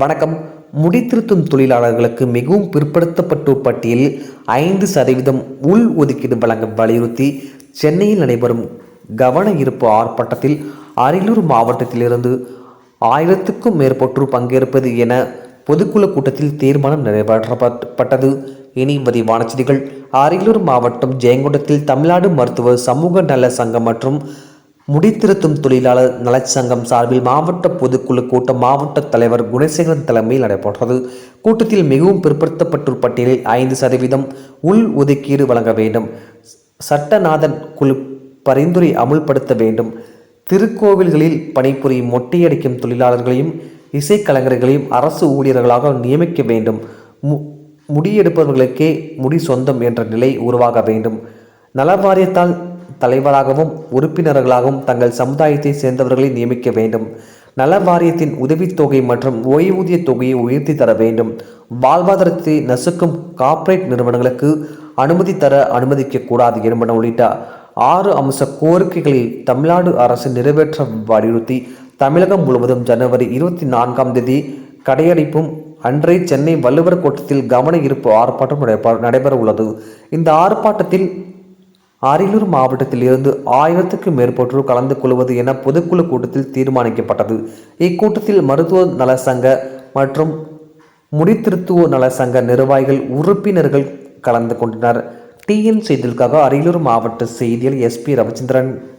வணக்கம். முடித்திருத்தும் தொழிலாளர்களுக்கு மிகவும் பிற்படுத்தப்பட்டோர் பட்டியலில் ஐந்து சதவீதம் உள் ஒதுக்கீடு வழங்க வலியுறுத்தி சென்னையில் நடைபெறும் கவன ஈர்ப்பு ஆர்ப்பாட்டத்தில் அரியலூர் மாவட்டத்திலிருந்து ஆயிரத்துக்கும் மேற்பட்டோர் பங்கேற்பது என பொதுக்குழு கூட்டத்தில் தீர்மானம் நிறைவேற்றப்பட்டது. இனி விரிவான செய்திகள் அரியலூர் மாவட்டம் ஜெயங்கொண்டத்தில் தமிழ்நாடு மருத்துவ சமூக நல சங்கம் மற்றும் முடித்திருத்தும் தொழிலாளர் நலச்சங்கம் சார்பில் மாவட்ட பொதுக்குழு கூட்டம் மாவட்ட தலைவர் குணசேகரன் தலைமையில் நடைபெற்றது. கூட்டத்தில் மிகவும் பிற்படுத்தப்பட்டோர் பட்டியலில் ஐந்து சதவீதம் உள் ஒதுக்கீடு வழங்க வேண்டும். சட்டநாதன் குழு பரிந்துரை அமுல்படுத்த வேண்டும். திருக்கோவில்களில் பணிபுரியும் மொட்டையடிக்கும் தொழிலாளர்களையும் இசைக்கலைஞர்களையும் அரசு ஊழியர்களாக நியமிக்க வேண்டும். மு- முடியெடுப்பவர்களுக்கே முடி சொந்தம் என்ற நிலை உருவாக வேண்டும். நலவாரியத்தால் தலைவராகவும் உறுப்பினர்களாகவும் தங்கள் சமுதாயத்தை சேர்ந்தவர்களை நியமிக்க வேண்டும். நல வாரியத்தின் உதவித்தொகை மற்றும் ஓய்வூதிய தொகையை உயர்த்தி தர வேண்டும். வாழ்வாதாரத்தை நசுக்கும் கார்ப்பரேட் நிறுவனங்களுக்கு அனுமதி தர அனுமதிக்க கூடாது என்பன உள்ளிட்ட ஆறு அம்ச கோரிக்கைகளில் தமிழ்நாடு அரசு நிறைவேற்ற வலியுறுத்தி தமிழகம் முழுவதும் ஜனவரி இருபத்தி நான்காம் தேதி கடையடைப்பும் அன்றே சென்னை வள்ளுவர் கோட்டத்தில் கவன ஈர்ப்பு ஆர்ப்பாட்டம் நடைபெற- நடைபெற உள்ளது இந்த ஆர்ப்பாட்டத்தில் அரியலூர் மாவட்டத்தில் இருந்து ஆயிரத்துக்கும் மேற்பட்டோர் கலந்து கொள்வது என பொதுக்குழு கூட்டத்தில் தீர்மானிக்கப்பட்டது. இக்கூட்டத்தில் மருத்துவ நல சங்க மற்றும் முடித்திருத்துவ நல சங்க நிர்வாகிகள் உறுப்பினர்கள் கலந்து கொண்டனர். டிஎன் செய்திகளுக்காக அரியலூர் மாவட்ட செய்தியில் எஸ்பி ரவிச்சந்திரன்.